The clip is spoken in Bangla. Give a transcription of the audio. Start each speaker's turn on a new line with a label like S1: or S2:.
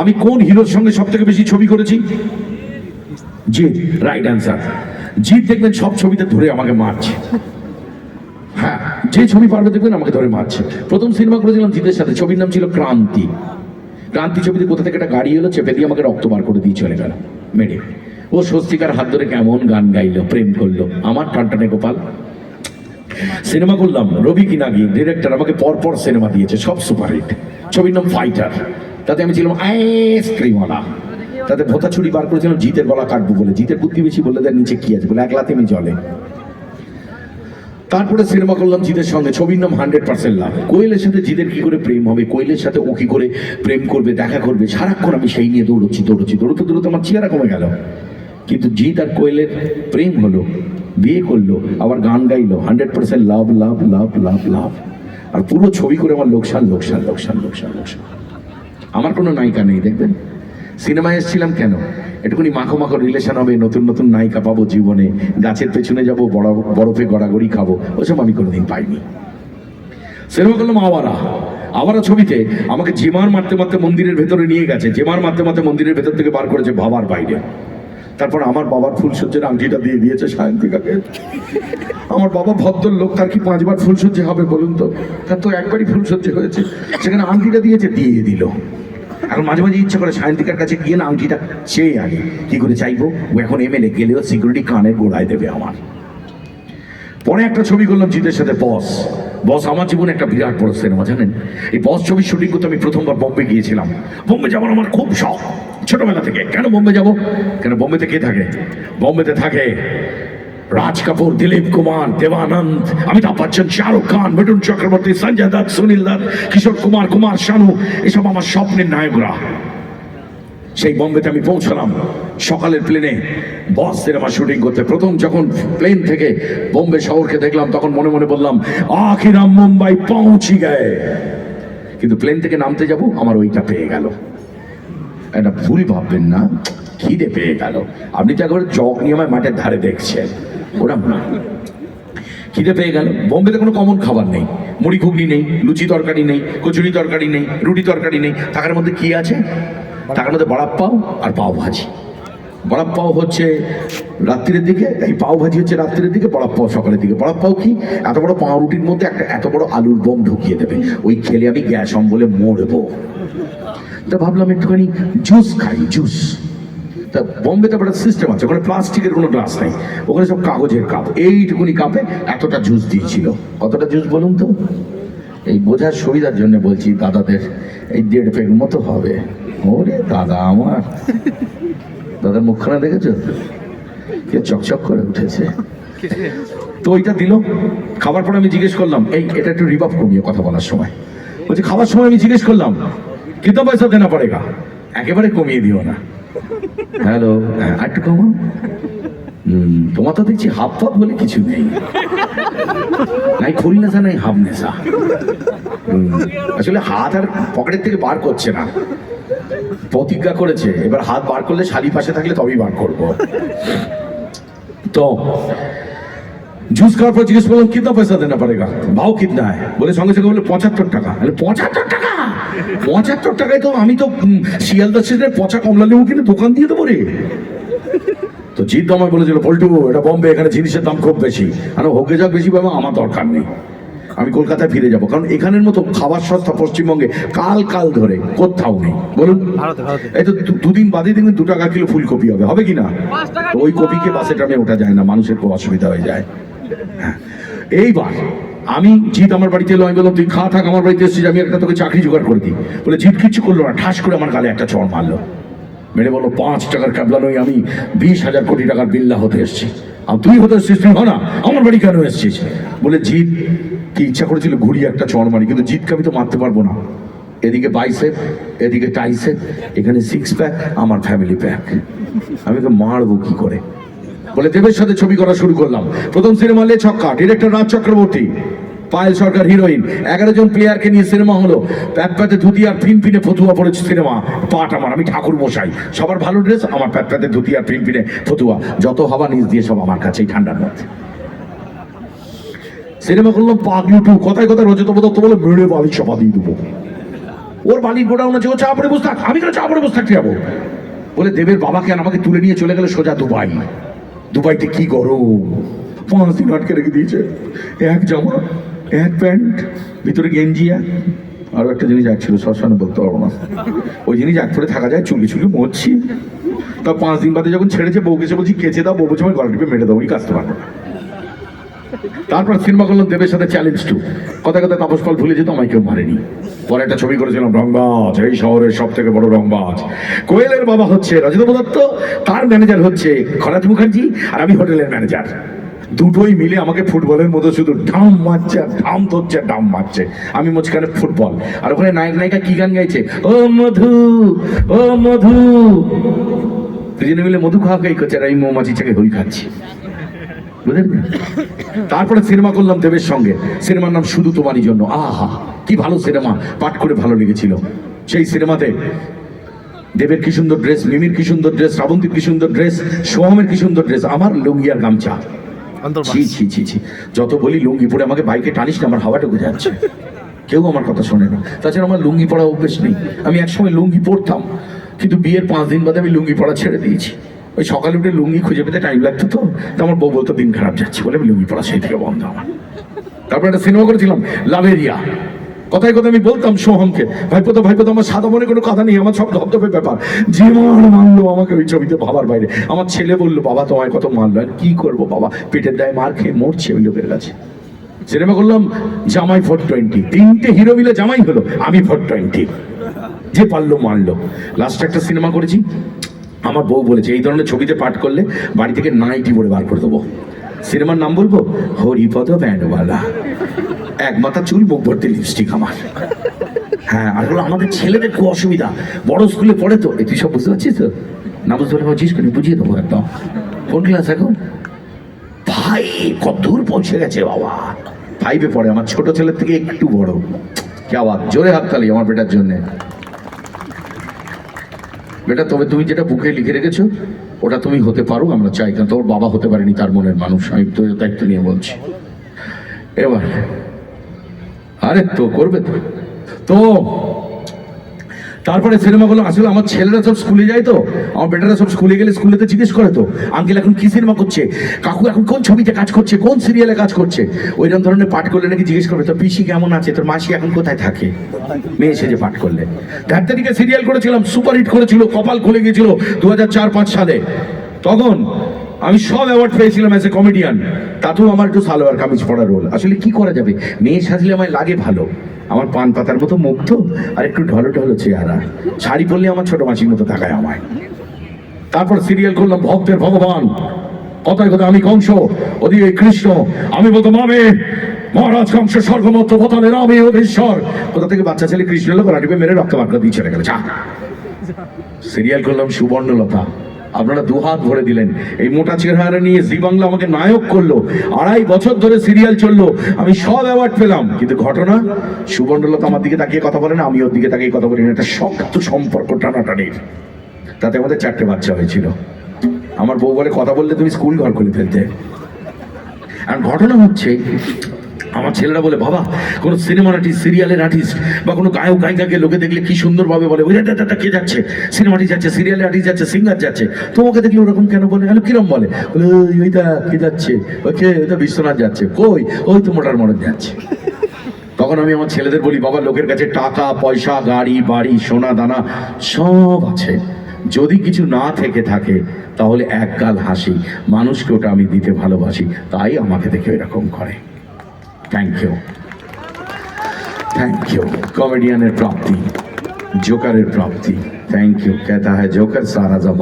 S1: আমি কোন হিরোর সঙ্গে সব থেকে বেশি ছবি করেছি? জিৎ রাইট অ্যান্সার জিৎ দেখবেন সব ছবিতে ধরে আমাকে মারছে। হ্যাঁ যে ছবি পারবে দেখবেন আমাকে ধরে মারছে। প্রথম সিনেমা করেছিলাম জিতের সাথে, ছবির নাম ছিল ক্রান্তি। ক্রান্তি ছবিতে কোথা থেকে একটা গাড়ি এলো, চেপে দিয়ে আমাকে রক্ত বার করে দিয়ে চলে গেল, মেরে। ও স্বস্তিকার, হাত ধরে কেমন গান গাইলো, প্রেম করল। আমার টানটানে গোপাল। সিনেমা করলাম, রবি কিনাগি ডিরেক্টর আমাকে পরপর সিনেমা দিয়েছে, সব সুপারহিট। ছবির নাম ফাইটার তাতে আমি ছিলাম আইসক্রিমওয়ালা তাতে ভোতা ছুরি বার করেছিলাম, জিতের গলা কাটবো বলে। জিতের বুদ্ধি বেশি বলে দেয় নিচে কি আছে বলে একলাতে আমি জলে। তারপরে সিনেমা করলাম জিতের সঙ্গে, ছবির নাম হান্ড্রেড পার্সেন্ট লাভ। কোয়েলের সাথে জিতের কি করে প্রেম হবে? কোয়েলের সাথে ও কি করে প্রেম করবে, দেখা করবে? সারাক্ষণ আমি সেই নিয়ে দৌড়চ্ছি দৌড়চ্ছি, দৌড়তে দৌড়তে আমার চেহারা কমে গেল। কিন্তু জিৎ আর কোয়েলের প্রেম হলো, বিয়ে করল, আবার গান গাইলো, হান্ড্রেড পার্সেন্ট লাভ লাভ লাভ লাভ লাভ। আর পুরো ছবি করে আমার লোকসান লোকসান লোকসান লোকসান লোকসান। আমার কোনো নায়িকা নেই, দেখবেন? সিনেমায় এসেছিলাম কেন? এটুকুনি মাখো মাখো রিলেশন হবে, নতুন নতুন নায়িকা পাবো জীবনে, গাছের পেছনে যাব, বড়, বরফে গড়াগড়ি খাব, ওসব আমি কোনোদিন পাইনি। সেরকম করলাম আওয়ারা। আওয়ারা ছবিতে আমাকে জেমার মারতে মারতে মন্দিরের ভেতরে নিয়ে গেছে জেমার মারতে মারতে মন্দিরের ভেতর থেকে বার করেছে ভাবার বাইরে। তারপর আমার বাবার ফুলসজ্জের আংটিটা দিয়ে দিয়েছে সায়ন্তিকাকে। আমার বাবা ভদ্র লোক তার কি পাঁচবার ফুলসজ্জে হবে বলুন তো? তার তো একবারই ফুলসজ্জে হয়েছে। সেখানে আংটিটা দিয়েছে, দিয়ে দিল। এখন মাঝে মাঝে ইচ্ছা করে সায়ন্তিকার কাছে গিয়ে না আংটিটা চেয়ে আগে কি করে চাইব? ও এখন এমএলএ গেলেও সিকিউরিটি কানের গোড়ায় দেবে আমার। পরে একটা ছবি করলাম জিতের সাথে, বস। বস, আমার জীবনে একটা বিরাট বড় সিনেমা, জানেন? এই বস ছবির শুটিং করতে আমি প্রথমবার বম্বে গিয়েছিলাম। বোম্বে যাওয়ার আমার খুব শখ। ছোটবেলা থেকে। কেন বোম্বে যাব? কেন বোম্বেতে কে থাকে? বোম্বেতে থাকে। রাজ কাপুর, দিলীপ কুমার, দেবানন্দ, অমিতাভ বচ্চন, শাহরুখ খান, মিঠুন চক্রবর্তী, সঞ্জয় দত্ত, সুনীল দত্ত, কিশোর কুমার কুমার শানু, এসব আমার স্বপ্নের নায়করা। সেই বোম্বেতে আমি পৌঁছলাম সকালের প্লেনে বস আমার শুটিং করতে। প্রথম যখন প্লেন থেকে বোম্বে শহরকে দেখলাম, তখন মনে মনে বললাম, আখির हम মুম্বাই পৌঁছি গয়ে কিন্তু প্লেন থেকে নামতে যাব, আমার ওইটা পেয়ে গেল। একটা ভুল ভাববেন না, খিদে পেয়ে গেল। আপনি তো একবার জগ নিয়ে আমার মাঠের ধারে দেখছেন। ওরা খিদে পেয়ে গেল। বোম্বেতে কোনো কমন খাবার নেই। মুড়ি ঘুগনি নেই, লুচি তরকারি নেই, কচুরি তরকারি নেই, রুটি তরকারি নেই। থাকার মধ্যে কি আছে? থাকার মধ্যে বড়াপ পাও আর পাও ভাজি বড়াপ পাও হচ্ছে রাত্রির দিকে, এই পাও ভাজি হচ্ছে রাত্রির দিকে বড়াপ পাও সকালের দিকে। বড়াপ পাও কি? এত বড় পাউরুটির মধ্যে একটা এত বড় আলুর বোম ঢুকিয়ে দেবে। ওই খেলে আমি গ্যাস অম্বলে মরবো। তা ভাবলাম একটুখানি জুস খাই জুস তা বোম্বেতে একটা সিস্টেম আছে, ওখানে প্লাস্টিকের কোনো গ্লাস নেই, ওখানে সব কাগজের কাপ, এইটুকুনি কাপে এতটা জুস দিয়েছিল। কতটা জুস বলুন তো? এই বোঝার সুবিধার জন্য বলছি, দাদাদের এই দেড় পেগ মতো হবে। ওরে দাদা আমার। দাদার মুখখানা দেখেছ? কে চকচক করে উঠেছে। তো ওইটা দিল। খাবার পরে আমি জিজ্ঞেস করলাম, এই এটা একটু রিবাব কমিয়ে কথা বলার সময়। বলছি, খাবার সময় আমি জিজ্ঞেস করলাম কিতো পয়সা দেনা পড়েগা? একেবারে কমিয়ে দিও না। হ্যালো একটু কমন। তোমার তো দেখছি হাফ ফাপ বলে কিছু নেই। নাই ফুল নেশা নাই হাফ নেশা আসলে হাত আর পকেটের থেকে বার করছে না। প্রতিজ্ঞা করেছে, এবার হাত বার করলে শালি পাশে থাকলে তবেই বার করব। তো, জুস খাওয়ার পর জিজ্ঞেস করলাম, কিতনা পয়সা দেনা পড়েগা ভাও কিতনা হয় বলে সঙ্গে সঙ্গে বলে পঁচাত্তর টাকা। পঁচাত্তর টাকা? পঁচাত্তর টাকায় তো আমি তো শিয়ালদা স্টেশনের পচা কমলা লেবু কিনে দোকান দিয়ে দেবো রে। তো জিৎ আমায় বলেছিল পল্টু এটা বম্বে এখানে জিনিসের দাম খুব বেশি। আর হোকে যাক বেশি পাবে আমার দরকার নেই। আমি কলকাতায় ফিরে যাব কারণ এখানের মতো খাবার সস্তা পশ্চিমবঙ্গে কাল কাল ধরে কোথাও নেই। বলুন। এই তো দুদিন বাদে দেখবেন দু টাকা কিলো ফুলকপি হবে হবে কি না? ওই কপিকে বাসে ট্রামে ওঠা যায় না মানুষের খুব অসুবিধা হয়ে যায়। হ্যাঁ। এইবার আমি জিৎ আমার বাড়িতে এলো, আমি বললাম, তুই খা, থাক, আমার বাড়িতে এসেছিস, আমি একটা তোকে চাকরি জোগাড় করে দিই। বলে, জিৎ কিচ্ছু করল না, ঠাস করে আমার গালে একটা চড় মারলো। মেরে বলল, পাঁচ টাকার ক্যাবলা নই আমি বিশ হাজার কোটি টাকার বিল্লা হতে এসেছি। আর তুই হতে এসছিস, তুই না আমার বাড়ি কেন এসছিস? বলে, জিৎ, কি ইচ্ছা করেছিল ঘুরিয়ে একটা চড় মারি, কিন্তু জিতকে আমি তো মারতে পারব না। এদিকে বাইসেপ, এদিকে টাইসেপ, এখানে সিক্স প্যাক আমার ফ্যামিলি প্যাক আমি তো মারবো কি করে? বলে দেবের সাথে ছবি করা শুরু করলাম। প্রথম cinema Le Chakka, director Raj Chakraborty. Payel Sarkar heroine. এগারো জন প্লেয়ারকে নিয়ে সিনেমা হলো। প্যাট প্যাতে ধুতি আর পিনে ফতুয়া পড়েছে সিনেমা। পাট আমার, আমি ঠাকুর মশাই। সবার ভালো ড্রেস, আমার প্যাট প্যাতে ধুতি আর পিনে ফতুয়া। যত হবা নিজ দিয়ে সব আমার কাছেই ঠান্ডার মধ্যে। সিনেমা করলাম পাগলু টু কথায় কথায় রজত দত্ত বলে, মেরে বালি চাপা দিয়ে দেবো। ওর বালির গোডাউন আছে ও চা পড়ে বসে থাক, আমি কেন চা পড়ে বসে থাকতে যাব? বলে, দেবের বাবাকে আর আমাকে তুলে নিয়ে চলে গেল সোজা দুবাই। দুবাইতে কি গরম? পাঁচ দিন আটকে রেখে দিয়েছে। এক জামা, এক প্যান্ট, ভিতরে গেঞ্জি এক। আরও একটা জিনিস এক ছিল সবসময় বলতে পারব না ওই জিনিস এক করে থাকা যায় চুলি চুলি মরছি তা পাঁচ দিন বাদে যখন ছেড়েছে বউকে বলছি, কেচে দাও, বউ বলছে, আমি গলা টিপে মেরে দাও ওই কাজটা পারব না। তারপর সিনেমা করলাম দেবের সাথে চ্যালেঞ্জ টু কথা কথা তাপস পাল ভুলে যেত আমায় কেউ মারেনি। পরে একটা ছবি করেছিলাম, রংবাজ। এই শহরের সব থেকে বড় রংবাজ। কোয়েলের বাবা হচ্ছে রজত দত্ত, তার ম্যানেজার হচ্ছে খরাজ মুখার্জি, আর আমি হোটেলের ম্যানেজার দুটোই মিলে আমাকে ফুটবলের মতো শুধু ঢাম মারছে, আর ঢাম ধরছে ঢাম মারছে। আমি মাঝখানে ফুটবল। আর ওখানে নায়ক, নায়িকা কি গান গাইছে? ও মধু ও মধু। দুজনে মিলে মধু খাওয়া খাই করছে, আর আমি মৌমাছি থেকে হই খাচ্ছি। বুঝলেন? তারপরে সিনেমা করলাম দেবের সঙ্গে। সিনেমার নাম শুধু তোমারই জন্য। আহা কি ভালো সিনেমা। পাঠ করে ভালো লেগেছিল। সেই সিনেমাতে দেবের কি সুন্দর ড্রেস মিমির কি সুন্দর ড্রেস শ্রাবন্তীর কি সুন্দর ড্রেস সোহমের কি সুন্দর ড্রেস আমার লুঙ্গিয়ার আর গামছা ছি ছি ছি ছি। যত বলি লুঙ্গি পরে আমাকে বাইকে টানিস না আমার হাওয়াটা যাচ্ছে কেউ আমার কথা শোনে না। তাছাড়া আমার লুঙ্গি পরা অভ্যেস নেই। আমি একসময় লুঙ্গি পরতাম। কিন্তু বিয়ের পাঁচ দিন বাদে আমি লুঙ্গি পরা ছেড়ে দিয়েছি। ওই সকালে উঠে লুঙ্গি খুঁজে পেতে টাইম লাগতো তো আমার বউ বলতো, দিন খারাপ যাচ্ছে বলে আমি লুঙ্গি পড়া সেই থেকে বন্ধ আমার তারপর একটা সিনেমা করেছিলাম, লাভেরিয়া। কথায় কথা আমি বলতাম সোহমকে ভাইপো তো ভাইপো তো আমার সাদা মনে কোনো কথা নেই, আমার সব ধপধপে ব্যাপার। জীবন মানলো আমাকে ওই ছবিতে ভাবার বাইরে। আমার ছেলে বলল, বাবা, তোমায় কত মানলো আর কি করব বাবা? পেটের দায় মার খেয়ে মরছে ওই লোকের কাছে। সিনেমা করলাম, জামাই ফোর টোয়েন্টি তিনটে হিরো মিলে জামাই হলো, আমি ফোর টোয়েন্টি যে পারল মানলো লাস্টে একটা সিনেমা করেছি আমার বউ বলেছে, এই ধরনের ছবিতে পাঠ করলে বাড়ি থেকে নাইটি বলে বার করে দেবো। সিনেমার নাম বলব, হরিপদ ব্যান্ডওয়ালা। এক মাথা চুল, মুখ ভর্তি লিপস্টিক আমার। হ্যাঁ আর হলো আমাদের ছেলেদের খুব অসুবিধা। বড় স্কুলে পড়ে তো। তুই সব বুঝতে পারছিস তো? না বুঝতে পারলে বলছিস কেন? বুঝিয়ে দেবো একদম। কোন ক্লাস এখন? ভাই, কত দূর পৌঁছে গেছে বাবা। ফাইভে পড়ে। আমার ছোট ছেলের থেকে একটু বড়। কে আবার জোরে হাততালি আমার বেটার জন্যে। বেটা, তবে তুমি যেটা বুকে লিখে রেখেছো, ওটা তুমি হতে পারো, আমরা চাই, কারণ তোর বাবা হতে পারেনি, তার মনের মানুষ, আমি তো দায়িত্ব নিয়ে বলছি। এবার, আরে তো করবে তো। তো তারপরে সিনেমাগুলো আসলে আমার ছেলেরা সব স্কুলে যায় তো, আমার বেটারা সব স্কুলে গেলে স্কুলেতে জিজ্ঞেস করে তো, আঙ্কেল এখন কি সিনেমা করছে? কাকু এখন কোন ছবিতে কাজ করছে? কোন সিরিয়ালে কাজ করছে? ওইরকম ধরনের পাঠ করলে নাকি জিজ্ঞেস করবে, তোর পিসি কেমন আছে? তোর মাসি এখন কোথায় থাকে? মেয়ে সেজে পাঠ করলে। ধার তারিখে সিরিয়াল করেছিলাম সুপার হিট করেছিল, কপাল খুলে গিয়েছিল দু হাজার চার পাঁচ সালে। তখন আমি সব অ্যাওয়ার্ড পেয়েছিলাম অ্যাজ এ কমেডিয়ান তাতেও আমার একটু সালোয়ার কামিজ পড়ার রোল আসলে কি করা যাবে? মেয়ে সাজলে আমায় লাগে ভালো। আমার পান পাতার মতো তো আর একটু ঢলো ঢলো চেহারা। শাড়ি পরলে আমার ছোট মাসির মতো তাকায় আমায়। তারপর সিরিয়াল করলাম, ভক্তের ভগবান, কথায় কথা আমি কংস ওদিকে কৃষ্ণ। আমি বলতো মামে মহারাজ কংস স্বর্গমত্ত পতনের আমি অধীশ্বর। কোথা থেকে বাচ্চা ছেলে কৃষ্ণ লোক রাটিপে মেরে রক্ত বাক্য দিয়ে চলে গেল। চা সিরিয়াল করলাম সুবর্ণলতা। আপনারা দু হাত ভরে দিলেন। এই মোটা চেহারা নিয়ে জি বাংলা আমাকে নায়ক করল। আড়াই বছর ধরে সিরিয়াল চলল। আমি সব অ্যাওয়ার্ড পেলাম। কিন্তু ঘটনা? সুবর্ণলতা আমার দিকে তাকিয়ে কথা বলে না আমি ওর দিকে তাকিয়ে কথা বলি না। একটা শক্ত সম্পর্ক টানাটানির। তাতে আমাদের চারটে বাচ্চা হয়েছিল। আমার বউ বলে, কথা বললে তুমি স্কুল ঘর খুলে ফেলতে। আর ঘটনা হচ্ছে আমার ছেলেরা বলে বাবা কোনো সিনেমার আর্টিস্ট সিরিয়ালের আর্টিস্ট বা কোনো গায়ক গায়িকাকে লোকে দেখলে কি সুন্দরভাবে বলে ওই দাদা দাদা কে যাচ্ছে? সিনেমা আর্টিস্ট যাচ্ছে সিরিয়ালের আর্টিস্ট যাচ্ছে সিঙ্গার যাচ্ছে। তোমাকে দেখলে ওরকম কেন বলে? আলো কিরম বলে? বলে ওই ওইটা কে যাচ্ছে? ওই কে ওইটা বিশ্বনাথ যাচ্ছে। কই? ওই তো মোটার মরণ যাচ্ছে। তখন আমি আমার ছেলেদের বলি বাবা লোকের কাছে টাকা পয়সা গাড়ি বাড়ি সোনা দানা সব আছে। যদি কিছু না থেকে থাকে তাহলে একগাল হাসি। মানুষকে ওটা আমি দিতে ভালোবাসি। তাই আমাকে দেখে এরকম করে। Thank you thank you কমেডিয়ানের Prapti জোকারের Prapti thank you कहता है जोकर सारा जमा